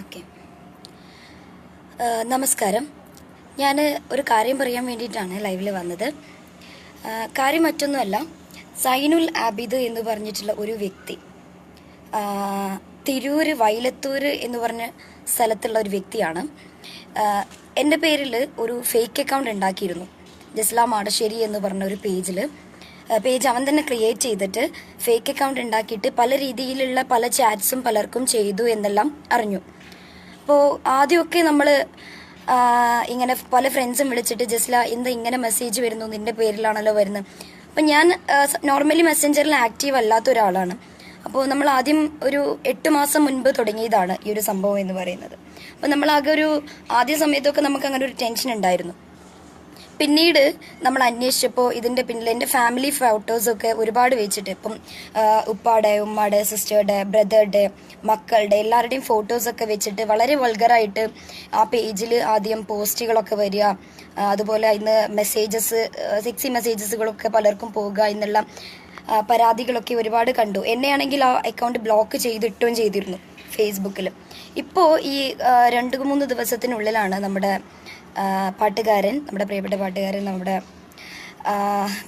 Okay. നമസ്കാരം. ഞാൻ ഒരു കാര്യം പറയാൻ വേണ്ടിയിട്ടാണ് ലൈവിൽ വന്നത്. കാര്യം മറ്റൊന്നുമല്ല സൈനുൽ ആബിദ് എന്ന് പറഞ്ഞിട്ടുള്ള ഒരു വ്യക്തി തിരൂർ വൈലത്തൂര് എന്ന് പറഞ്ഞ സ്ഥലത്തുള്ള ഒരു വ്യക്തിയാണ്. എന്റെ പേരിൽ ഒരു ഫേക്ക് അക്കൗണ്ട് ഉണ്ടാക്കിയിരുന്നു. ജസ്ലാം മാടശ്ശേരി എന്ന് പറഞ്ഞ ഒരു പേജിൽ പേജ് അവൻ തന്നെ ക്രിയേറ്റ് ചെയ്തിട്ട് ഫേക്ക് അക്കൗണ്ട് ഉണ്ടാക്കിയിട്ട് പല രീതിയിലുള്ള പല ചാറ്റ്സും പലർക്കും ചെയ്തു എന്നെല്ലാം അറിഞ്ഞു. അപ്പോൾ ആദ്യമൊക്കെ നമ്മൾ ഇങ്ങനെ പല ഫ്രണ്ട്സും വിളിച്ചിട്ട് ജസ്ല എന്താ ഇങ്ങനെ മെസ്സേജ് വരുന്നു? നിന്റെ പേരിലാണല്ലോ വരുന്നത്? അപ്പം ഞാൻ നോർമലി മെസ്സഞ്ചറിൽ ആക്റ്റീവ് അല്ലാത്ത ഒരാളാണ്. അപ്പോൾ നമ്മൾ ആദ്യം ഒരു എട്ട് മാസം മുൻപ് തുടങ്ങിയതാണ് ഈ ഒരു സംഭവം എന്ന് പറയുന്നത്. അപ്പോൾ നമ്മളാകെ ഒരു ആദ്യ സമയത്തൊക്കെ നമുക്ക് അങ്ങനെ ഒരു ടെൻഷൻ ഉണ്ടായിരുന്നു. പിന്നീട് നമ്മൾ അന്വേഷിച്ചപ്പോൾ ഇതിന്റെ പിന്നിൽ എന്റെ ഫാമിലി ഫോട്ടോസൊക്കെ ഒരുപാട് വെച്ചിട്ട് ഇപ്പം ഉപ്പാടെ ഉമ്മാടെ സിസ്റ്ററുടെ ബ്രദറുടെ മക്കളുടെ എല്ലാവരുടെയും ഫോട്ടോസൊക്കെ വെച്ചിട്ട് വളരെ വൾഗറായിട്ട് ആ പേജിൽ ആദ്യം പോസ്റ്റുകളൊക്കെ വരിക. അതുപോലെ ഇന്ന് മെസ്സേജസ് സെക്സി മെസ്സേജസുകളൊക്കെ പലർക്കും പോകുക എന്നുള്ള പരാതികളൊക്കെ ഒരുപാട് കണ്ടു. എന്നെയാണെങ്കിൽ ആ അക്കൗണ്ട് ബ്ലോക്ക് ചെയ്തിട്ടും ചെയ്തിരുന്നു ഫേസ്ബുക്കിൽ ഇപ്പോൾ ഈ രണ്ട് മൂന്ന് ദിവസത്തിനുള്ളിലാണ് നമ്മുടെ പാട്ടുകാരൻ നമ്മുടെ പ്രിയപ്പെട്ട പാട്ടുകാരൻ നമ്മുടെ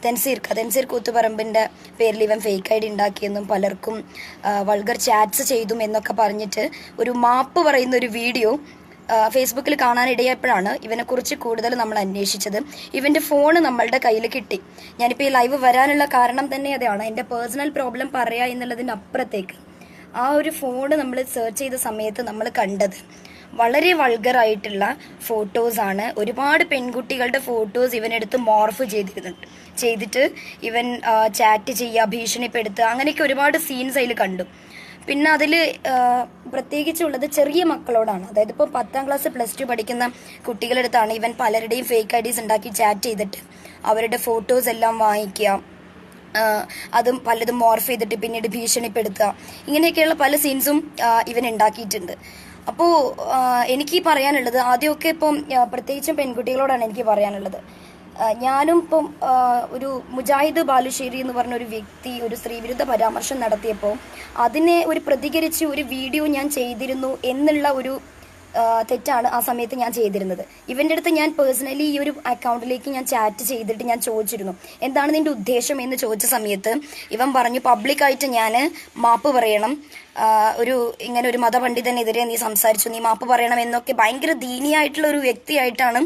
തെൻസീർ തെൻസീർ കൂത്തുപറമ്പിന്റെ പേരിൽ ഇവൻ ഫേക്ക് ഐ ഡി ഉണ്ടാക്കിയെന്നും പലർക്കും വൾഗർ ചാറ്റ്സ് ചെയ്തും എന്നൊക്കെ പറഞ്ഞിട്ട് ഒരു മാപ്പ് പറയുന്ന ഒരു വീഡിയോ ഫേസ്ബുക്കിൽ കാണാനിടയപ്പോഴാണ് ഇവനെക്കുറിച്ച് കൂടുതൽ നമ്മൾ അന്വേഷിച്ചത്. ഇവന്റെ ഫോൺ നമ്മളുടെ കയ്യിൽ കിട്ടി. ഞാനിപ്പോൾ ഈ ലൈവ് വരാനുള്ള കാരണം തന്നെ അതാണ്. എന്റെ പേഴ്സണൽ പ്രോബ്ലം പറയാ എന്നുള്ളതിന്റെ അപ്പുറത്തേക്ക് ആ ഒരു ഫോണ് നമ്മൾ സെർച്ച് ചെയ്ത സമയത്ത് നമ്മൾ കണ്ടത്. വളരെ വൾഗറായിട്ടുള്ള ഫോട്ടോസാണ് ഒരുപാട് പെൺകുട്ടികളുടെ ഫോട്ടോസ് ഇവനെടുത്ത് മോർഫ് ചെയ്തിരുന്നുണ്ട് ചെയ്തിട്ട് ഇവൻ ചാറ്റ് ചെയ്യുക ഭീഷണിപ്പെടുത്തുക അങ്ങനെയൊക്കെ ഒരുപാട് സീൻസ് അതിൽ കണ്ടു. പിന്നെ അതിൽ പ്രത്യേകിച്ചുള്ളത് ചെറിയ മക്കളോടാണ്. അതായത് ഇപ്പോൾ പത്താം ക്ലാസ് പ്ലസ് ടു പഠിക്കുന്ന കുട്ടികളുടെ അടുത്താണ് ഇവൻ പലരുടെയും ഫേക്ക് ഐ ഡീസ് ഉണ്ടാക്കി ചാറ്റ് ചെയ്തിട്ട് അവരുടെ ഫോട്ടോസ് എല്ലാം വാങ്ങിക്കുക. അതും പലതും മോർഫ് ചെയ്തിട്ട് പിന്നീട് ഭീഷണിപ്പെടുത്തുക. ഇങ്ങനെയൊക്കെയുള്ള പല സീൻസും ഇവൻ ഉണ്ടാക്കിയിട്ടുണ്ട്. അപ്പോൾ എനിക്ക് പറയാനുള്ളത് ആദ്യമൊക്കെ ഇപ്പം പ്രത്യേകിച്ചും പെൺകുട്ടികളോടാണ് എനിക്ക് പറയാനുള്ളത്. ഞാനും ഇപ്പം ഒരു മുജാഹിദ് ബാലുശ്ശേരി എന്ന് പറഞ്ഞ ഒരു വ്യക്തി ഒരു സ്ത്രീവിരുദ്ധ പരാമർശം നടത്തിയപ്പോൾ അതിനെ ഒരു പ്രതികരിച്ച് ഒരു വീഡിയോ ഞാൻ ചെയ്തിരുന്നു എന്നുള്ള ഒരു തെറ്റാണ് ആ സമയത്ത് ഞാൻ ചെയ്തിരുന്നത്. ഇവന്റെ അടുത്ത് ഞാൻ പേഴ്സണലി ഈ ഒരു അക്കൗണ്ടിലേക്ക് ഞാൻ ചാറ്റ് ചെയ്തിട്ട് ഞാൻ ചോദിച്ചിരുന്നു. എന്താണ് നിന്റെ ഉദ്ദേശം എന്ന് ചോദിച്ച സമയത്ത് ഇവൻ പറഞ്ഞു പബ്ലിക്കായിട്ട് ഞാൻ മാപ്പ് പറയണം. ഒരു ഇങ്ങനെ ഒരു മതപണ്ഡിതനെതിരെ നീ സംസാരിച്ചു നീ മാപ്പ് പറയണം എന്നൊക്കെ ഭയങ്കര ദീനിയായിട്ടുള്ള ഒരു വ്യക്തിയായിട്ടാണ്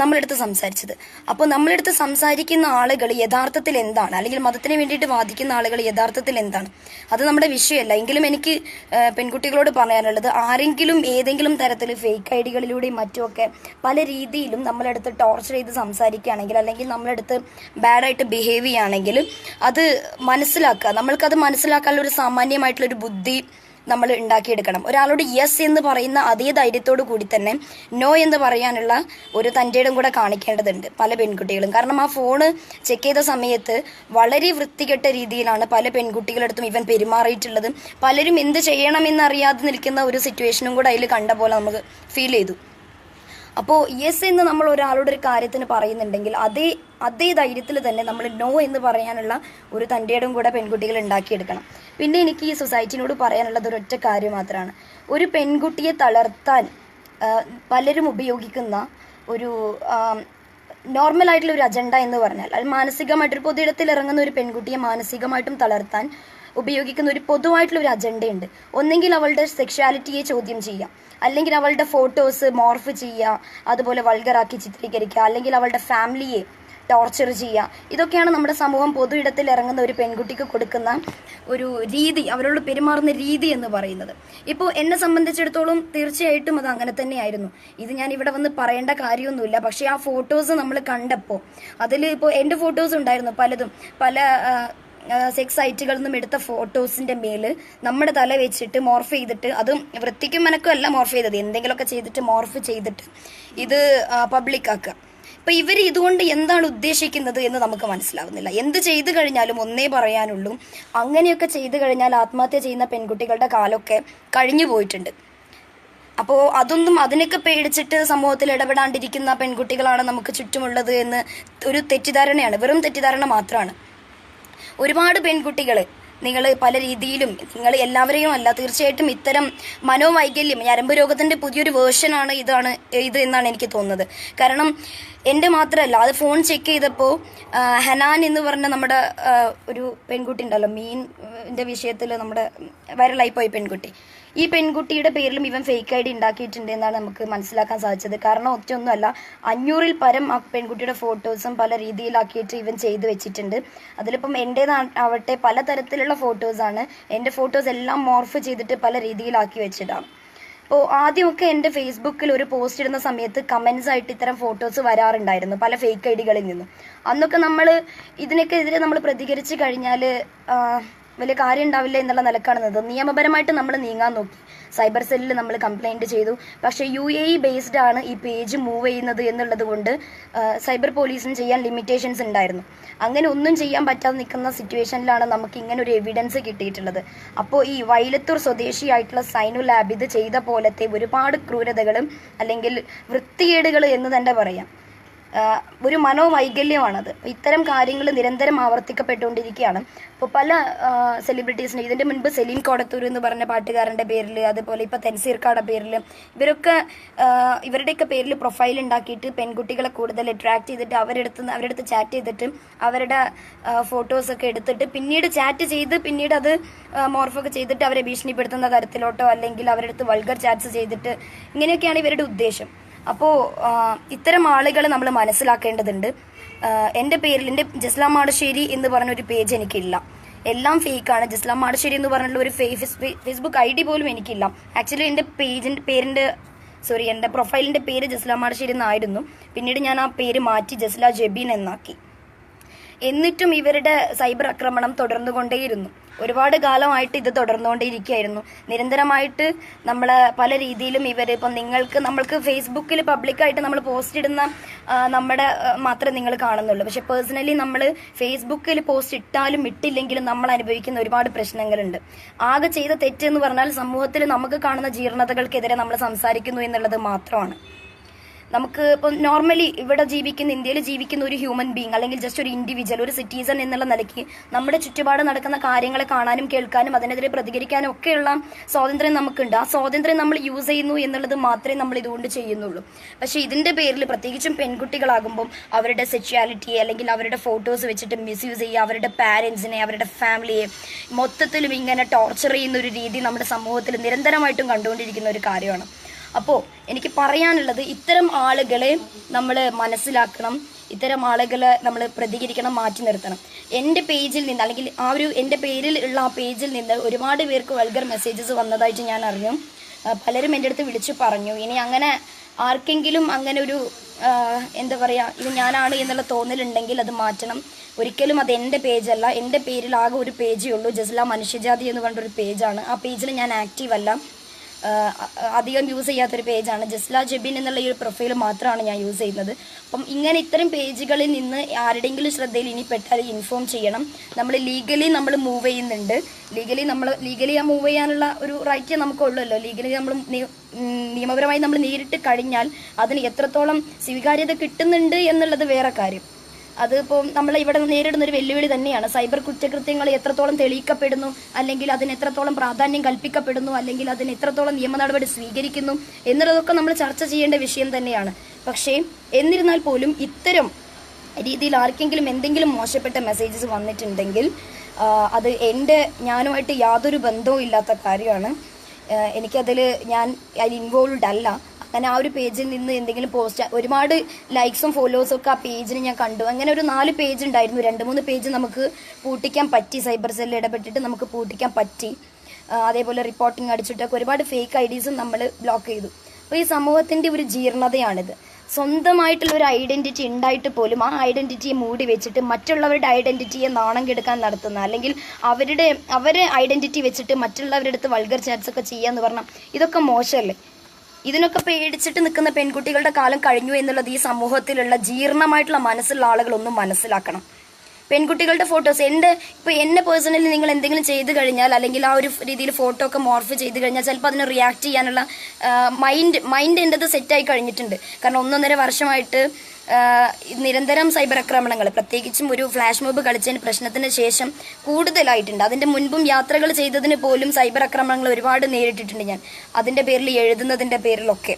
നമ്മളെടുത്ത് സംസാരിച്ചത്. അപ്പോൾ നമ്മളെടുത്ത് സംസാരിക്കുന്ന ആളുകൾ യഥാർത്ഥത്തിൽ എന്താണ്? അല്ലെങ്കിൽ മതത്തിന് വേണ്ടിയിട്ട് വാദിക്കുന്ന ആളുകൾ യഥാർത്ഥത്തിൽ എന്താണ്? അത് നമ്മുടെ വിഷയമല്ല. എങ്കിലും എനിക്ക് പെൺകുട്ടികളോട് പറയാനുള്ളത് ആരെങ്കിലും ഏതെങ്കിലും തരത്തിൽ ഫേക്ക് ഐ ഡികളിലൂടെയും മറ്റുമൊക്കെ പല രീതിയിലും നമ്മളെടുത്ത് ടോർച്ചർ ചെയ്ത് സംസാരിക്കുകയാണെങ്കിൽ അല്ലെങ്കിൽ നമ്മളെടുത്ത് ബാഡായിട്ട് ബിഹേവ് ചെയ്യുകയാണെങ്കിൽ അത് മനസ്സിലാക്കുക. നമ്മൾക്കത് മനസ്സിലാക്കാനുള്ള ഒരു സാമാന്യമായിട്ടുള്ള ഒരു ബുദ്ധി നമ്മൾ ഉണ്ടാക്കിയെടുക്കണം. ഒരാളോട് യെസ് എന്ന് പറയുന്ന അതേ ധൈര്യത്തോടു കൂടി തന്നെ നോ എന്ന് പറയാനുള്ള ഒരു തന്റെയിടം കൂടെ കാണിക്കേണ്ടതുണ്ട് പല പെൺകുട്ടികളും. കാരണം ആ ഫോണ് ചെക്ക് ചെയ്ത സമയത്ത് വളരെ വൃത്തികെട്ട രീതിയിലാണ് പല പെൺകുട്ടികളടുത്തും ഇവൻ പെരുമാറിയിട്ടുള്ളത്. പലരും എന്ത് ചെയ്യണമെന്നറിയാതെ നിൽക്കുന്ന ഒരു സിറ്റുവേഷനും കൂടെ അതിൽ കണ്ട പോലെ നമുക്ക് ഫീൽ ചെയ്തു. അപ്പോൾ യെസ് എന്ന് നമ്മൾ ഒരാളോട് ഒരു കാര്യത്തിന് പറയുന്നുണ്ടെങ്കിൽ അതേ അതേ ധൈര്യത്തിൽ തന്നെ നമ്മൾ നോ എന്ന് പറയാനുള്ള ഒരു തന്റെയിടം കൂടെ പെൺകുട്ടികൾ ഉണ്ടാക്കിയെടുക്കണം. പിന്നെ എനിക്ക് ഈ സൊസൈറ്റിനോട് പറയാനുള്ളത് ഒരൊറ്റ കാര്യം മാത്രമാണ് ഒരു പെൺകുട്ടിയെ തളർത്താൻ പലരും ഉപയോഗിക്കുന്ന ഒരു നോർമൽ ആയിട്ടുള്ള ഒരു അജണ്ട എന്ന് പറഞ്ഞാൽ അത് മാനസികമായിട്ട് ഒരു പൊതു ഇടത്തിൽ ഇറങ്ങുന്ന ഒരു പെൺകുട്ടിയെ മാനസികമായിട്ടും തളർത്താൻ ഉപയോഗിക്കുന്ന ഒരു പൊതുവായിട്ടുള്ള ഒരു അജണ്ടയുണ്ട്. ഒന്നെങ്കിൽ അവളുടെ സെക്ഷുവാലിറ്റിയെ ചോദ്യം ചെയ്യാം അല്ലെങ്കിൽ അവളുടെ ഫോട്ടോസ് മോർഫ് ചെയ്യുക. അതുപോലെ വൾഗറാക്കി ചിത്രീകരിക്കുക. അല്ലെങ്കിൽ അവളുടെ ഫാമിലിയെ ടോർച്ചർ ചെയ്യുക. ഇതൊക്കെയാണ് നമ്മുടെ സമൂഹം പൊതു ഇടത്തിൽ ഇറങ്ങുന്ന ഒരു പെൺകുട്ടിക്ക് കൊടുക്കുന്ന ഒരു രീതി. അവരോട് പെരുമാറുന്ന രീതി എന്ന് പറയുന്നത്. ഇപ്പോൾ എന്നെ സംബന്ധിച്ചിടത്തോളം തീർച്ചയായിട്ടും അത് അങ്ങനെ തന്നെയായിരുന്നു. ഇത് ഞാൻ ഇവിടെ വന്ന് പറയേണ്ട കാര്യമൊന്നുമില്ല. പക്ഷേ ആ ഫോട്ടോസ് നമ്മൾ കണ്ടപ്പോൾ അതിൽ ഇപ്പോൾ എന്റെ ഫോട്ടോസ് ഉണ്ടായിരുന്നു. പലതും. പല സെക്സ് സൈറ്റുകളിൽ നിന്നും എടുത്ത ഫോട്ടോസിന്റെ മേൽ നമ്മുടെ തല വെച്ചിട്ട് മോർഫ് ചെയ്തിട്ട് അതും വൃത്തിക്കും മനക്കും അല്ല മോർഫ് ചെയ്തത്. എന്തെങ്കിലുമൊക്കെ ചെയ്തിട്ട് മോർഫ് ചെയ്തിട്ട് ഇത് പബ്ലിക് ആക്കുക. ഇപ്പൊ ഇവർ ഇതുകൊണ്ട് എന്താണ് ഉദ്ദേശിക്കുന്നത് എന്ന് നമുക്ക് മനസ്സിലാവുന്നില്ല. എന്ത് ചെയ്തു കഴിഞ്ഞാലും ഒന്നേ പറയാനുള്ളൂ. അങ്ങനെയൊക്കെ ചെയ്തു കഴിഞ്ഞാൽ ആത്മഹത്യ ചെയ്യുന്ന പെൺകുട്ടികളുടെ കാലമൊക്കെ കഴിഞ്ഞു പോയിട്ടുണ്ട്. അപ്പോൾ അതൊന്നും അതിനൊക്കെ പേടിച്ചിട്ട് സമൂഹത്തിൽ ഇടപെടാണ്ടിരിക്കുന്ന പെൺകുട്ടികളാണ് നമുക്ക് ചുറ്റുമുള്ളത് എന്ന് ഒരു തെറ്റിദ്ധാരണയാണ്. വെറും തെറ്റിദ്ധാരണ മാത്രമാണ്. ഒരുപാട് പെൺകുട്ടികൾ നിങ്ങൾ പല രീതിയിലും നിങ്ങൾ എല്ലാവരെയും അല്ല തീർച്ചയായിട്ടും ഇത്തരം മനോവൈകല്യം ഞരമ്പ് രോഗത്തിന്റെ പുതിയൊരു വേർഷനാണ് ഇതാണ് ഇത് എന്നാണ് എനിക്ക് തോന്നുന്നത്. കാരണം എന്റെ മാത്രമല്ല അത് ഫോൺ ചെക്ക് ചെയ്തപ്പോൾ ഹനാൻ എന്ന് പറഞ്ഞ നമ്മുടെ ഒരു പെൺകുട്ടി ഉണ്ടല്ലോ മീനിന്റെ വിഷയത്തിൽ നമ്മുടെ വൈറലായി പോയ പെൺകുട്ടി. ഈ പെൺകുട്ടിയുടെ പേരിലും ഇവൻ ഫേക്ക് ഐ ഡി ഉണ്ടാക്കിയിട്ടുണ്ട് എന്നാണ് നമുക്ക് മനസ്സിലാക്കാൻ സാധിച്ചത്. കാരണം ഒറ്റയൊന്നുമല്ല അഞ്ഞൂറിൽ പരം ആ പെൺകുട്ടിയുടെ ഫോട്ടോസും പല രീതിയിലാക്കിയിട്ട് ഇവൻ ചെയ്തു വെച്ചിട്ടുണ്ട്. അതിലിപ്പം എന്റേതാവട്ടെ പലതരത്തിലുള്ള ഫോട്ടോസാണ് എന്റെ ഫോട്ടോസ് എല്ലാം മോർഫ് ചെയ്തിട്ട് പല രീതിയിലാക്കി വെച്ചിടാം അപ്പോൾ ആദ്യമൊക്കെ എന്റെ ഫേസ്ബുക്കിൽ ഒരു പോസ്റ്റ് ഇടുന്ന സമയത്ത് കമൻസ് ആയിട്ട് ഇത്തരം ഫോട്ടോസ് വരാറുണ്ടായിരുന്നു പല ഫേക്ക് ഐ ഡികളിൽ നിന്നും. അന്നൊക്കെ നമ്മൾ ഇതിനൊക്കെ എതിരെ നമ്മൾ പ്രതികരിച്ച് കഴിഞ്ഞാൽ വലിയ കാര്യം ഉണ്ടാവില്ല എന്നുള്ള നിലക്കാണ് നിന്നത്. നിയമപരമായിട്ട് നമ്മൾ നീങ്ങാൻ നോക്കി. സൈബർ സെല്ലിൽ നമ്മൾ കംപ്ലൈന്റ് ചെയ്തു. പക്ഷേ യു എ ഇ ബേസ്ഡ് ആണ് ഈ പേജ് മൂവ് ചെയ്യുന്നത് എന്നുള്ളത് കൊണ്ട് സൈബർ പോലീസിന് ചെയ്യാൻ ലിമിറ്റേഷൻസ് ഉണ്ടായിരുന്നു. അങ്ങനെ ഒന്നും ചെയ്യാൻ പറ്റാതെ നിൽക്കുന്ന സിറ്റുവേഷനിലാണ് നമുക്ക് ഇങ്ങനെ ഒരു എവിഡൻസ് കിട്ടിയിട്ടുള്ളത്. അപ്പോൾ ഈ വൈലത്തൂർ സ്വദേശിയായിട്ടുള്ള സൈനു ഇത് ചെയ്ത പോലത്തെ ഒരുപാട് ക്രൂരതകളും അല്ലെങ്കിൽ വൃത്തികേടുകൾ എന്ന് തന്നെ പറയാം. ഒരു മനോവൈകല്യമാണത് ഇത്തരം കാര്യങ്ങൾ നിരന്തരം ആവർത്തിക്കപ്പെട്ടുകൊണ്ടിരിക്കുകയാണ്. ഇപ്പോൾ പല സെലിബ്രിറ്റീസിനും ഇതിന്റെ മുൻപ് സലീം കോടത്തൂർ എന്ന് പറഞ്ഞ പാട്ടുകാരന്റെ പേരിൽ അതുപോലെ ഇപ്പോൾ തെൻസീർക്കാടെ പേരിൽ ഇവരൊക്കെ ഇവരുടെയൊക്കെ പേരിൽ പ്രൊഫൈൽ ഉണ്ടാക്കിയിട്ട് പെൺകുട്ടികളെ കൂടുതൽ അട്രാക്ട് ചെയ്തിട്ട് അവരെടുത്ത് അവരെടുത്ത് ചാറ്റ് ചെയ്തിട്ട് അവരുടെ ഫോട്ടോസൊക്കെ എടുത്തിട്ട് പിന്നീട് ചാറ്റ് ചെയ്ത് പിന്നീട് അത് മോർഫൊക്കെ ചെയ്തിട്ട് അവരെ ഭീഷണിപ്പെടുത്തുന്ന തരത്തിലോട്ടോ അല്ലെങ്കിൽ അവരെടുത്ത് വൾഗർ ചാറ്റ്സ് ചെയ്തിട്ട് ഇങ്ങനെയൊക്കെയാണ് ഇവരുടെ ഉദ്ദേശം. അപ്പോൾ ഇത്തരം ആളുകൾ നമ്മൾ മനസ്സിലാക്കേണ്ടതുണ്ട്. എന്റെ പേരിൽ എന്റെ ജസ്ലാം മാടശ്ശേരി എന്ന് പറഞ്ഞൊരു പേജ് എനിക്കില്ല. എല്ലാം ഫേക്കാണ്. ജസ്ലാം മാടശ്ശേരി എന്ന് പറഞ്ഞിട്ടുള്ള ഒരു ഫേസ് ഫേസ്ബുക്ക് ഐ ഡി പോലും എനിക്കില്ല. ആക്ച്വലി എന്റെ പേജിന്റെ പേരിന്റെ സോറി എന്റെ പ്രൊഫൈലിന്റെ പേര് ജസ്ലാം മാടശ്ശേരി എന്നായിരുന്നു. പിന്നീട് ഞാൻ ആ പേര് മാറ്റി ജസ്ല ജബീൻ എന്നാക്കി. എന്നിട്ടും ഇവരുടെ സൈബർ ആക്രമണം തുടർന്നുകൊണ്ടേയിരുന്നു. ഒരുപാട് കാലമായിട്ട് ഇത് തുടർന്നുകൊണ്ടേയിരിക്കുകയായിരുന്നു നിരന്തരമായിട്ട് നമ്മൾ പല രീതിയിലും ഇവർ ഇപ്പം നിങ്ങൾക്ക് നമ്മൾക്ക് ഫേസ്ബുക്കിൽ പബ്ലിക്കായിട്ട് നമ്മൾ പോസ്റ്റ് ഇടുന്ന നമ്മുടെ മാത്രമേ നിങ്ങൾ കാണുന്നുള്ളൂ. പക്ഷെ പേഴ്സണലി നമ്മൾ ഫേസ്ബുക്കിൽ പോസ്റ്റ് ഇട്ടാലും ഇട്ടില്ലെങ്കിലും നമ്മൾ അനുഭവിക്കുന്ന ഒരുപാട് പ്രശ്നങ്ങളുണ്ട്. ആകെ ചെയ്ത തെറ്റെന്ന് പറഞ്ഞാൽ സമൂഹത്തിൽ നമുക്ക് കാണുന്ന ജീർണതകൾക്കെതിരെ നമ്മൾ സംസാരിക്കുന്നു എന്നുള്ളത് മാത്രമാണ്. നമുക്ക് ഇപ്പം നോർമലി ഇവിടെ ജീവിക്കുന്ന ഇന്ത്യയിൽ ജീവിക്കുന്ന ഒരു ഹ്യൂമൻ ബീങ് അല്ലെങ്കിൽ ജസ്റ്റ് ഒരു ഇൻഡിവിജ്വൽ ഒരു സിറ്റിസൺ എന്നുള്ള നിലയ്ക്ക് നമ്മുടെ ചുറ്റുപാട് നടക്കുന്ന കാര്യങ്ങളെ കാണാനും കേൾക്കാനും അതിനെതിരെ പ്രതികരിക്കാനും ഒക്കെയുള്ള സ്വാതന്ത്ര്യം നമുക്കുണ്ട്. ആ സ്വാതന്ത്ര്യം നമ്മൾ യൂസ് ചെയ്യുന്നു എന്നുള്ളത് മാത്രമേ നമ്മൾ ഇതുകൊണ്ട് ചെയ്യുന്നുള്ളൂ. പക്ഷേ ഇതിന്റെ പേരിൽ പ്രത്യേകിച്ചും പെൺകുട്ടികളാകുമ്പം അവരുടെ സെക്ഷുവാലിറ്റി അല്ലെങ്കിൽ അവരുടെ ഫോട്ടോസ് വെച്ചിട്ട് മിസ്യൂസ് ചെയ്യുക അവരുടെ പാരൻസിനെ അവരുടെ ഫാമിലിയെ മൊത്തത്തിലും ഇങ്ങനെ ടോർച്ചർ ചെയ്യുന്ന ഒരു രീതി നമ്മുടെ സമൂഹത്തിൽ നിരന്തരമായിട്ടും കണ്ടുകൊണ്ടിരിക്കുന്ന ഒരു കാര്യമാണ്. അപ്പോൾ എനിക്ക് പറയാനുള്ളത് ഇത്തരം ആളുകളെ നമ്മൾ മനസ്സിലാക്കണം. ഇത്തരം ആളുകളെ നമ്മൾ പ്രതികരിക്കണം മാറ്റി നിർത്തണം. എന്റെ പേജിൽ നിന്ന് അല്ലെങ്കിൽ ആ ഒരു എന്റെ പേരിൽ ഉള്ള ആ പേജിൽ നിന്ന് ഒരുപാട് പേർക്ക് വൾഗർ മെസ്സേജസ് വന്നതായിട്ട് ഞാൻ അറിഞ്ഞു. പലരും എന്റെ അടുത്ത് വിളിച്ചു പറഞ്ഞു. ഇനി അങ്ങനെ ആർക്കെങ്കിലും അങ്ങനെ ഒരു എന്താ പറയുക ഇത് ഞാനാണ് എന്നുള്ള തോന്നലുണ്ടെങ്കിൽ അത് മാറ്റണം. ഒരിക്കലും അത് എന്റെ പേജല്ല. എന്റെ പേരിൽ ആകെ ഒരു പേജേ ഉള്ളൂ. ജസ്ല മനുഷ്യജാതി എന്ന് പറഞ്ഞൊരു പേജാണ്. ആ പേജിൽ ഞാൻ ആക്റ്റീവ് അല്ല അധികം യൂസ് ചെയ്യാത്തൊരു പേജാണ് ജസ്ല ജെബിൻ എന്നുള്ള ഈ ഒരു പ്രൊഫൈൽ മാത്രമാണ് ഞാൻ യൂസ് ചെയ്യുന്നത്. അപ്പം ഇങ്ങനെ ഇത്തരം പേജുകളിൽ നിന്ന് ആരുടെയെങ്കിലും ശ്രദ്ധയിൽ ഇനി പെട്ടാൽ ഇൻഫോം ചെയ്യണം. നമ്മൾ ലീഗലി നമ്മൾ മൂവ് ചെയ്യുന്നുണ്ട്. ലീഗലി നമ്മൾ ലീഗലി ആ മൂവ് ചെയ്യാനുള്ള ഒരു റൈറ്റ് നമുക്കുള്ളല്ലോ. ലീഗലി നമ്മൾ നിയമപരമായി നമ്മൾ നേരിട്ട് കഴിഞ്ഞാൽ അതിന് എത്രത്തോളം സ്വീകാര്യത കിട്ടുന്നുണ്ട് എന്നുള്ളത് വേറെ കാര്യം. അതിപ്പോൾ നമ്മൾ ഇവിടെ നേരിടുന്ന ഒരു വെല്ലുവിളി തന്നെയാണ്. സൈബർ കുറ്റകൃത്യങ്ങൾ എത്രത്തോളം തെളിയിക്കപ്പെടുന്നു അല്ലെങ്കിൽ അതിന് എത്രത്തോളം പ്രാധാന്യം കൽപ്പിക്കപ്പെടുന്നു അല്ലെങ്കിൽ അതിന് എത്രത്തോളം നിയമ നടപടി സ്വീകരിക്കുന്നു എന്നുള്ളതൊക്കെ നമ്മൾ ചർച്ച ചെയ്യേണ്ട വിഷയം തന്നെയാണ്. പക്ഷേ എന്നിരുന്നാൽ പോലും ഇത്തരം രീതിയിൽ ആർക്കെങ്കിലും എന്തെങ്കിലും മോശപ്പെട്ട മെസ്സേജസ് വന്നിട്ടുണ്ടെങ്കിൽ അത് എന്റെ ഞാനുമായിട്ട് യാതൊരു ബന്ധവും ഇല്ലാത്ത കാര്യമാണ്. എനിക്കതിൽ ഞാൻ അതിൽ ഇൻവോൾവ്ഡ് അല്ല. അങ്ങനെ ആ ഒരു പേജിൽ നിന്ന് എന്തെങ്കിലും പോസ്റ്റ് ഒരുപാട് ലൈക്സും ഫോളോവേഴ്സും ഒക്കെ ആ പേജിന് ഞാൻ കണ്ടു. അങ്ങനെ ഒരു നാല് പേജ് ഉണ്ടായിരുന്നു. രണ്ട് മൂന്ന് പേജ് നമുക്ക് പൂട്ടിക്കാൻ പറ്റി. സൈബർ സെല്ലിൽ ഇടപെട്ടിട്ട് നമുക്ക് പൂട്ടിക്കാൻ പറ്റി. അതേപോലെ റിപ്പോർട്ടിംഗ് അടിച്ചിട്ടൊക്കെ ഒരുപാട് ഫേക്ക് ഐ ഡീസും നമ്മൾ ബ്ലോക്ക് ചെയ്തു. അപ്പോൾ ഈ സമൂഹത്തിന്റെ ഒരു ജീർണതയാണിത്. സ്വന്തമായിട്ടുള്ള ഒരു ഐഡന്റിറ്റി ഉണ്ടായിട്ട് പോലും ആ ഐഡന്റിറ്റിയെ മൂടി വെച്ചിട്ട് മറ്റുള്ളവരുടെ ഐഡന്റിറ്റിയെ നാണം കെടുക്കാൻ നടത്തുന്ന അല്ലെങ്കിൽ അവരുടെ അവരെ ഐഡന്റിറ്റി വെച്ചിട്ട് മറ്റുള്ളവരുടെ അടുത്ത് വൾഗർ ചാറ്റ്സ് ഒക്കെ ചെയ്യാന്ന് പറഞ്ഞാൽ ഇതൊക്കെ മോശമല്ലേ? ഇതിനൊക്കെ പേടിച്ചിട്ട് നിൽക്കുന്ന പെൺകുട്ടികളുടെ കാലം കഴിഞ്ഞു എന്നുള്ളത് ഈ സമൂഹത്തിലുള്ള ജീർണമായിട്ടുള്ള മനസ്സുള്ള ആളുകളൊന്നും മനസ്സിലാക്കണം. പെൺകുട്ടികളുടെ ഫോട്ടോസ് എന്റെ ഇപ്പോൾ എന്നെ പേഴ്സണലി നിങ്ങൾ എന്തെങ്കിലും ചെയ്ത് കഴിഞ്ഞാൽ അല്ലെങ്കിൽ ആ ഒരു രീതിയിൽ ഫോട്ടോ ഒക്കെ മോർഫ് ചെയ്ത് കഴിഞ്ഞാൽ ചിലപ്പോൾ അതിന് റിയാക്ട് ചെയ്യാനുള്ള മൈൻഡ് മൈൻഡ് എന്റെത് സെറ്റായി കഴിഞ്ഞിട്ടുണ്ട്. കാരണം ഒന്നൊന്നര വർഷമായിട്ട് നിരന്തരം സൈബർ ആക്രമണങ്ങൾ പ്രത്യേകിച്ചും ഒരു ഫ്ലാഷ് മോബ് കളിച്ചതിന് പ്രശ്നത്തിന് ശേഷം കൂടുതലായിട്ടുണ്ട്. അതിന്റെ മുൻപും യാത്രകൾ ചെയ്തതിന് പോലും സൈബർ ആക്രമണങ്ങൾ ഒരുപാട് നേരിട്ടിട്ടുണ്ട് ഞാൻ. അതിന്റെ പേരിൽ എഴുതുന്നതിന്റെ പേരിലൊക്കെ.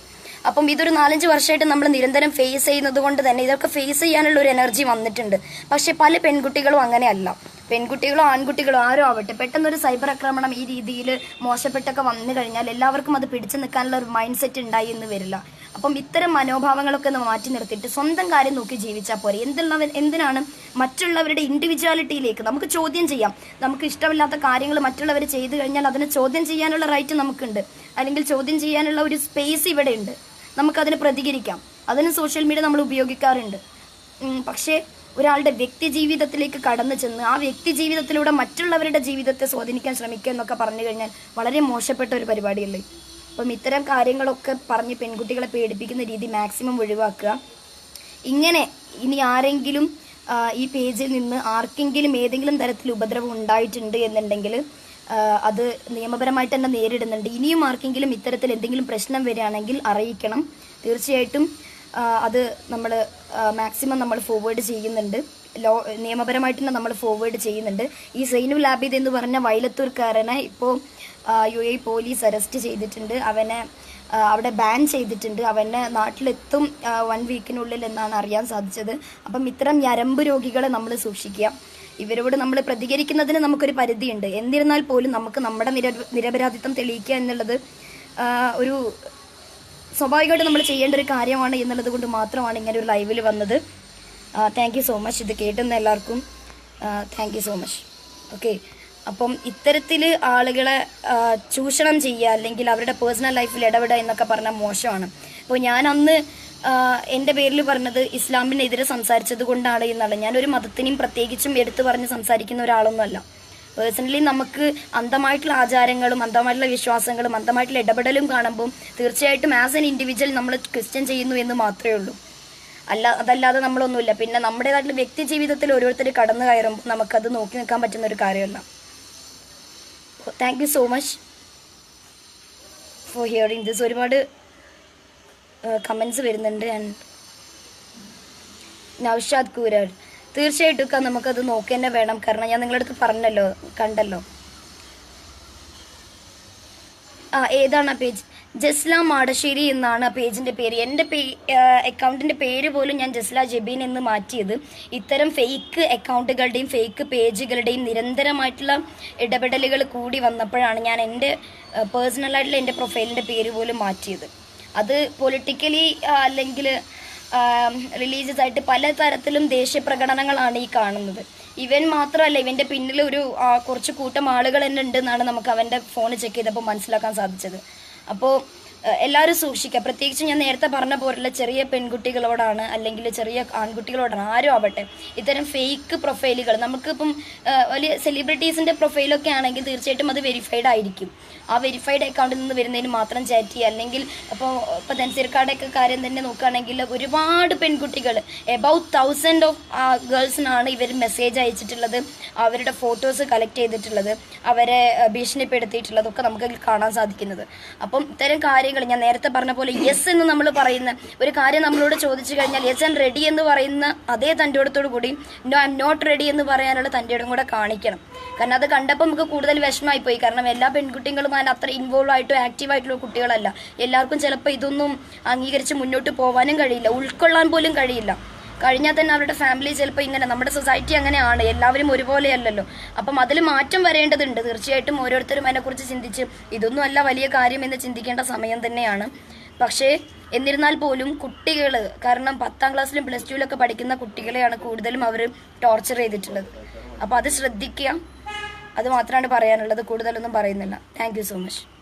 അപ്പം ഇതൊരു നാലഞ്ച് വർഷമായിട്ട് നമ്മൾ നിരന്തരം ഫേസ് ചെയ്യുന്നത് കൊണ്ട് തന്നെ ഇതൊക്കെ ഫേസ് ചെയ്യാനുള്ള ഒരു എനർജി വന്നിട്ടുണ്ട്. പക്ഷേ പല പെൺകുട്ടികളും അങ്ങനെയല്ല. പെൺകുട്ടികളോ ആൺകുട്ടികളോ ആരോ ആവട്ടെ പെട്ടെന്നൊരു സൈബർ ആക്രമണം ഈ രീതിയിൽ മോശപ്പെട്ടൊക്കെ വന്നു കഴിഞ്ഞാൽ എല്ലാവർക്കും അത് പിടിച്ചു നിൽക്കാനുള്ള ഒരു മൈൻഡ് സെറ്റ് ഉണ്ടായി എന്ന് വരില്ല. അപ്പം ഇത്തരം മനോഭാവങ്ങളൊക്കെ ഒന്ന് മാറ്റി നിർത്തിയിട്ട് സ്വന്തം കാര്യം നോക്കി ജീവിച്ചാൽ പോരെ. എന്തുള്ളവ എന്തിനാണ് മറ്റുള്ളവരുടെ ഇൻഡിവിജ്വാലിറ്റിയിലേക്ക് നമുക്ക് ചോദ്യം ചെയ്യാം. നമുക്ക് ഇഷ്ടമില്ലാത്ത കാര്യങ്ങൾ മറ്റുള്ളവർ ചെയ്തു കഴിഞ്ഞാൽ അതിനെ ചോദ്യം ചെയ്യാനുള്ള റൈറ്റ് നമുക്കുണ്ട്. അല്ലെങ്കിൽ ചോദ്യം ചെയ്യാനുള്ള ഒരു സ്പേസ് ഇവിടെ ഉണ്ട്. നമുക്കതിന് പ്രതികരിക്കാം. അതിന് സോഷ്യൽ മീഡിയ നമ്മൾ ഉപയോഗിക്കാറുണ്ട്. പക്ഷേ ഒരാളുടെ വ്യക്തി ജീവിതത്തിലേക്ക് കടന്നു ചെന്ന് ആ വ്യക്തി ജീവിതത്തിലൂടെ മറ്റുള്ളവരുടെ ജീവിതത്തെ സ്വാധീനിക്കാൻ ശ്രമിക്കുക എന്നൊക്കെ പറഞ്ഞു കഴിഞ്ഞാൽ വളരെ മോശപ്പെട്ട ഒരു പരിപാടിയല്ലേ? അപ്പം ഇത്തരം കാര്യങ്ങളൊക്കെ പറഞ്ഞ് പെൺകുട്ടികളെ പേടിപ്പിക്കുന്ന രീതി മാക്സിമം ഒഴിവാക്കുക. ഇങ്ങനെ ഇനി ആരെങ്കിലും ഈ പേജിൽ നിന്ന് ആർക്കെങ്കിലും ഏതെങ്കിലും തരത്തിൽ ഉപദ്രവം ഉണ്ടായിട്ടുണ്ട് എന്നുണ്ടെങ്കിൽ അത് നിയമപരമായിട്ട് തന്നെ നേരിടുന്നുണ്ട്. ഇനിയും ആർക്കെങ്കിലും ഇത്തരത്തിൽ എന്തെങ്കിലും പ്രശ്നം വരികയാണെങ്കിൽ അറിയിക്കണം. തീർച്ചയായിട്ടും അത് നമ്മൾ മാക്സിമം നമ്മൾ ഫോർവേഡ് ചെയ്യുന്നുണ്ട്. ലോ നിയമപരമായിട്ട് തന്നെ നമ്മൾ ഫോർവേഡ് ചെയ്യുന്നുണ്ട്. ഈ സൈനുൽ ആബിദ് എന്ന് പറഞ്ഞ വയലത്തൂർക്കാരനെ ഇപ്പോൾ യു എ പോലീസ് അറസ്റ്റ് ചെയ്തിട്ടുണ്ട്. അവനെ അവിടെ ബാൻ ചെയ്തിട്ടുണ്ട്. അവനെ നാട്ടിലെത്തും വൺ വീക്കിനുള്ളിൽ എന്നാണ് അറിയാൻ സാധിച്ചത്. അപ്പം ഇത്തരം ഞരമ്പ് രോഗികളെ നമ്മൾ സൂക്ഷിക്കുക. ഇവരോട് നമ്മൾ പ്രതികരിക്കുന്നതിന് നമുക്കൊരു പരിധിയുണ്ട്. എന്നിരുന്നാൽ പോലും നമുക്ക് നമ്മുടെ നിര നിരപരാധിത്വം തെളിയിക്കുക എന്നുള്ളത് ഒരു സ്വാഭാവികമായിട്ട് നമ്മൾ ചെയ്യേണ്ട ഒരു കാര്യമാണ് എന്നുള്ളത് കൊണ്ട് മാത്രമാണ് ഇങ്ങനെ ഒരു ലൈവിൽ വന്നത്. താങ്ക് യു സോ മച്ച് ഇത് കേട്ടുന്ന എല്ലാവർക്കും thank you so much okay അപ്പം ഇത്തരത്തിൽ ആളുകളെ ചൂഷണം ചെയ്യുക അല്ലെങ്കിൽ അവരുടെ പേഴ്സണൽ ലൈഫിൽ ഇടപെടുക എന്നൊക്കെ പറഞ്ഞാൽ മോശമാണ്. അപ്പോൾ ഞാൻ അന്ന് എന്റെ പേരിൽ പറഞ്ഞത് ഇസ്ലാമിനെതിരെ സംസാരിച്ചത് കൊണ്ടാണ് എന്നാണ്. ഞാനൊരു മതത്തിനെയും പ്രത്യേകിച്ചും എടുത്തു പറഞ്ഞ് സംസാരിക്കുന്ന ഒരാളൊന്നുമല്ല. പേഴ്സണലി നമുക്ക് അന്ധമായിട്ടുള്ള ആചാരങ്ങളും അന്ധമായിട്ടുള്ള വിശ്വാസങ്ങളും അന്ധമായിട്ടുള്ള ഇടപെടലും കാണുമ്പോൾ തീർച്ചയായിട്ടും ആസ് എൻ ഇൻഡിവിജ്വൽ നമ്മൾ ക്വസ്റ്റ്യൻ ചെയ്യുന്നു എന്ന് മാത്രമേ ഉള്ളൂ. അല്ല അതല്ലാതെ നമ്മളൊന്നുമില്ല. പിന്നെ നമ്മുടേതായിട്ടുള്ള വ്യക്തി ജീവിതത്തിൽ ഓരോരുത്തർ കടന്നു കയറുമ്പോൾ നമുക്കത് നോക്കി നിൽക്കാൻ പറ്റുന്ന ഒരു കാര്യമല്ല. Thank you so much for hearing this ഒരുപാട് കമൻസ് വരുന്നുണ്ട്. നൗഷാദ് കൂരർ. തീർച്ചയായിട്ടും നമുക്കത് നോക്കി തന്നെ വേണം. കാരണം ഞാൻ നിങ്ങളുടെ അടുത്ത് പറഞ്ഞല്ലോ കണ്ടല്ലോ. ആ ഏതാണ് ആ പേജ്? ജസ്ല മാടശ്ശേരി എന്നാണ് ആ പേജിന്റെ പേര്. എന്റെ പേ അക്കൗണ്ടിന്റെ പേര് പോലും ഞാൻ ജസ്ല ജബീൻ എന്ന് മാറ്റിയത്. ഇത്തരം ഫേക്ക് അക്കൗണ്ടുകളുടെയും ഫേക്ക് പേജുകളുടെയും നിരന്തരമായിട്ടുള്ള ഇടപെടലുകൾ കൂടി വന്നപ്പോഴാണ് ഞാൻ എന്റെ പേഴ്സണലായിട്ടുള്ള എന്റെ പ്രൊഫൈലിന്റെ പേര് പോലും മാറ്റിയത്. അത് പൊളിറ്റിക്കലി അല്ലെങ്കിൽ റിലീജിയസ് ആയിട്ട് പല തരത്തിലും ദേശീയ പ്രകടനങ്ങളാണ് ഈ കാണുന്നത്. ഇവൻ മാത്രമല്ല ഇവന്റെ പിന്നിൽ ഒരു കുറച്ച് കൂട്ടം ആളുകൾ തന്നെ ഉണ്ടെന്നാണ് നമുക്ക് അവന്റെ ഫോൺ ചെക്ക് ചെയ്തപ്പോൾ മനസ്സിലാക്കാൻ സാധിച്ചത്. അപ്പോൾ എല്ലാവരും സൂക്ഷിക്കുക പ്രത്യേകിച്ച് ഞാൻ നേരത്തെ പറഞ്ഞ പോലുള്ള ചെറിയ പെൺകുട്ടികളോടാണ് അല്ലെങ്കിൽ ചെറിയ ആൺകുട്ടികളോടാണ് ആരും ആവട്ടെ. ഇത്തരം ഫേക്ക് പ്രൊഫൈലുകൾ നമുക്കിപ്പം വലിയ സെലിബ്രിറ്റീസിന്റെ പ്രൊഫൈലൊക്കെ ആണെങ്കിൽ തീർച്ചയായിട്ടും അത് വെരിഫൈഡ് ആയിരിക്കും. ആ വെരിഫൈഡ് അക്കൗണ്ടിൽ നിന്ന് വരുന്നതിന് മാത്രം ചാറ്റ് ചെയ്യുക. അല്ലെങ്കിൽ ഇപ്പോൾ ഇപ്പോൾ ധൻസിർക്കാടൊക്കെ കാര്യം തന്നെ നോക്കുകയാണെങ്കിൽ ഒരുപാട് പെൺകുട്ടികൾ എബൌട്ട് തൗസൻഡ് ഓഫ് ഗേൾസിനാണ് ഇവർ മെസ്സേജ് അയച്ചിട്ടുള്ളത്. അവരുടെ ഫോട്ടോസ് കളക്ട് ചെയ്തിട്ടുള്ളത്. അവരെ ഭീഷണിപ്പെടുത്തിയിട്ടുള്ളതൊക്കെ നമുക്ക് കാണാൻ സാധിക്കുന്നത്. അപ്പം ഇത്തരം കാര്യങ്ങൾ ഞാൻ നേരത്തെ പറഞ്ഞ പോലെ യെസ് എന്ന് നമ്മൾ പറയുന്ന ഒരു കാര്യം നമ്മളോട് ചോദിച്ചു കഴിഞ്ഞാൽ യെസ് ആൻഡ് റെഡി എന്ന് പറയുന്ന അതേ തന്റെടത്തോടു കൂടി നോ ഐ നോട്ട് റെഡി എന്ന് പറയാനുള്ള തന്റെ ഇടം കൂടെ കാണിക്കണം. കാരണം അത് കണ്ടപ്പോൾ നമുക്ക് കൂടുതൽ വിഷമമായി പോയി കാരണം എല്ലാ പെൺകുട്ടികളും അതിന് അത്ര ഇൻവോൾവ് ആയിട്ടോ ആക്റ്റീവ് ആയിട്ടുള്ള കുട്ടികളല്ല. എല്ലാവർക്കും ചിലപ്പോൾ ഇതൊന്നും അംഗീകരിച്ച് മുന്നോട്ട് പോകാനും കഴിയില്ല. ഉൾക്കൊള്ളാൻ പോലും കഴിയില്ല. കഴിഞ്ഞാൽ തന്നെ അവരുടെ ഫാമിലി ചിലപ്പോൾ ഇങ്ങനെ നമ്മുടെ സൊസൈറ്റി അങ്ങനെയാണ് എല്ലാവരും ഒരുപോലെയല്ലല്ലോ. അപ്പം അതിൽ മാറ്റം വരേണ്ടതുണ്ട്. തീർച്ചയായിട്ടും ഓരോരുത്തരും അതിനെക്കുറിച്ച് ചിന്തിച്ച് ഇതൊന്നും അല്ല വലിയ കാര്യം എന്ന് ചിന്തിക്കേണ്ട സമയം തന്നെയാണ്. പക്ഷേ എന്നിരുന്നാൽ പോലും കുട്ടികൾ കാരണം പത്താം ക്ലാസ്സിലും പ്ലസ് ടുവിലൊക്കെ പഠിക്കുന്ന കുട്ടികളെയാണ് കൂടുതലും അവർ ടോർച്ചർ ചെയ്തിട്ടുള്ളത്. അപ്പോൾ അത് ശ്രദ്ധിക്കുക. അത് മാത്രമാണ് പറയാനുള്ളത്. കൂടുതലൊന്നും പറയുന്നില്ല. Thank so much